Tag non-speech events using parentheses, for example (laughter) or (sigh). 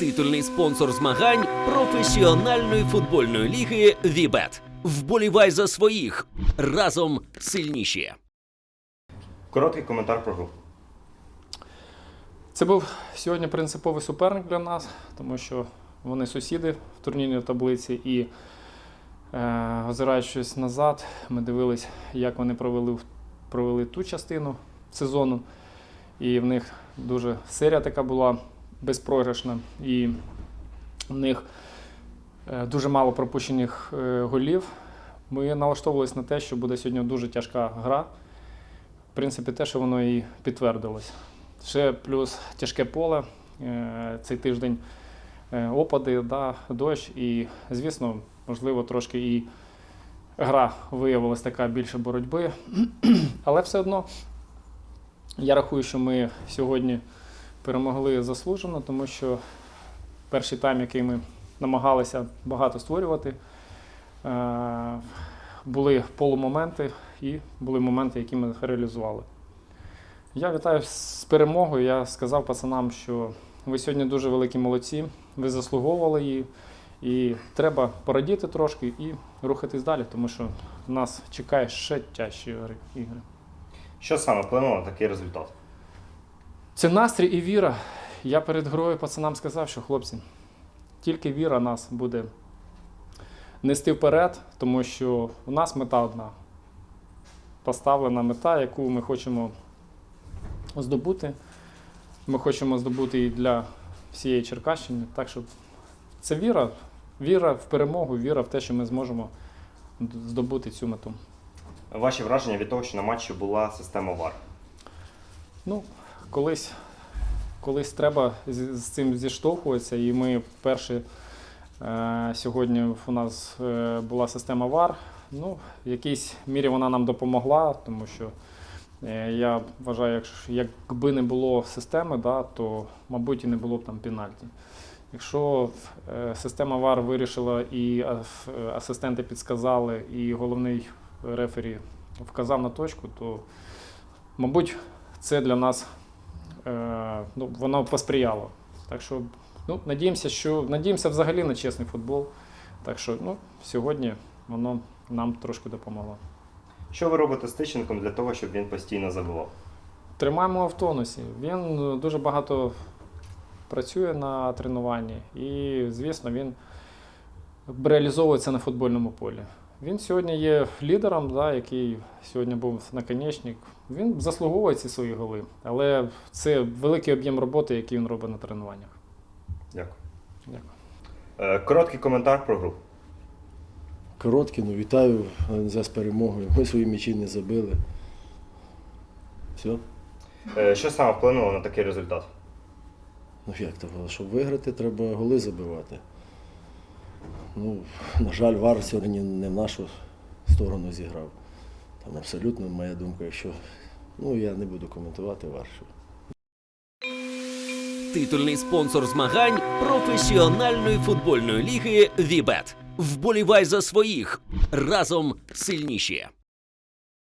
Титульний спонсор змагань професіональної футбольної ліги Вібет. Вболівай за своїх разом сильніші. Короткий коментар про гру. Це був сьогодні принциповий суперник для нас, тому що вони сусіди в турнірній таблиці. І е, озираючись назад, ми дивились, як вони провели, провели ту частину сезону. І в них дуже серія така була безпрограшна. І в них е, дуже мало пропущених е, голів. Ми налаштовувалися на те, що буде сьогодні дуже тяжка гра. В принципі, те, що воно і підтвердилось. Ще плюс тяжке поле. Е, Цей тиждень опади, да, дощ. І, звісно, можливо, трошки і гра виявилася така більше боротьби. (clears throat) Але все одно я рахую, що ми сьогодні перемогли заслужено, тому що перший тайм, який ми намагалися багато створювати, е, були полумоменти і були моменти, які ми реалізували. Я вітаю з перемогою. Я сказав пацанам, що ви сьогодні дуже великі молодці, ви заслуговували її. І треба порадіти трошки і рухатись далі, тому що нас чекає ще тяжчі ігри-. Що саме вплинуло такий результат? Це настрій і віра. Я перед грою пацанам сказав, що хлопці, тільки віра нас буде нести вперед, тому що у нас мета одна. Поставлена мета, яку ми хочемо здобути. Ми хочемо здобути і для всієї Черкащини. Так що це віра, віра в перемогу, віра в те, що ми зможемо здобути цю мету. Ваші враження від того, що на матчі була система ВАР? Ну, колись, колись треба з, цим зіштовхуватися, і ми перші е, сьогодні у нас е, була система ВАР. Ну, в якійсь мірі вона нам допомогла, тому що е, я вважаю, якщо, якби не було системи, да, то, мабуть, і не було б там пенальті. Якщо система ВАР вирішила і асистенти підсказали, і головний рефері вказав на точку, то, мабуть, це для нас ну, воно посприяло. Так що ну, надіємося, що надіємося взагалі на чесний футбол. Так що ну, сьогодні воно нам трошки допомогло. Що ви робите з Тищенком для того, щоб він постійно забивав? Тримаємо в тонусі. Він е, дуже багато працює на тренуванні і, звісно, він реалізовується на футбольному полі. Він сьогодні є лідером, да, який сьогодні був наконечник. Він заслуговує ці свої голи, але це великий об'єм роботи, який він робить на тренуваннях. Дякую. Дякую. Е, Короткий коментар про гру. Короткий, ну вітаю НЗ з перемогою. Ми свої м'ячі не забили. Все. Що саме вплинуло на такий результат? Ну як то, щоб виграти, треба голи забивати. Ну, на жаль, Вар сьогодні не в нашу сторону зіграв. Там абсолютно моя думка, що Ну, я не буду коментувати Вар. Титульний спонсор змагань професіональної футбольної ліги Вібет. Вболівай за своїх разом сильніші.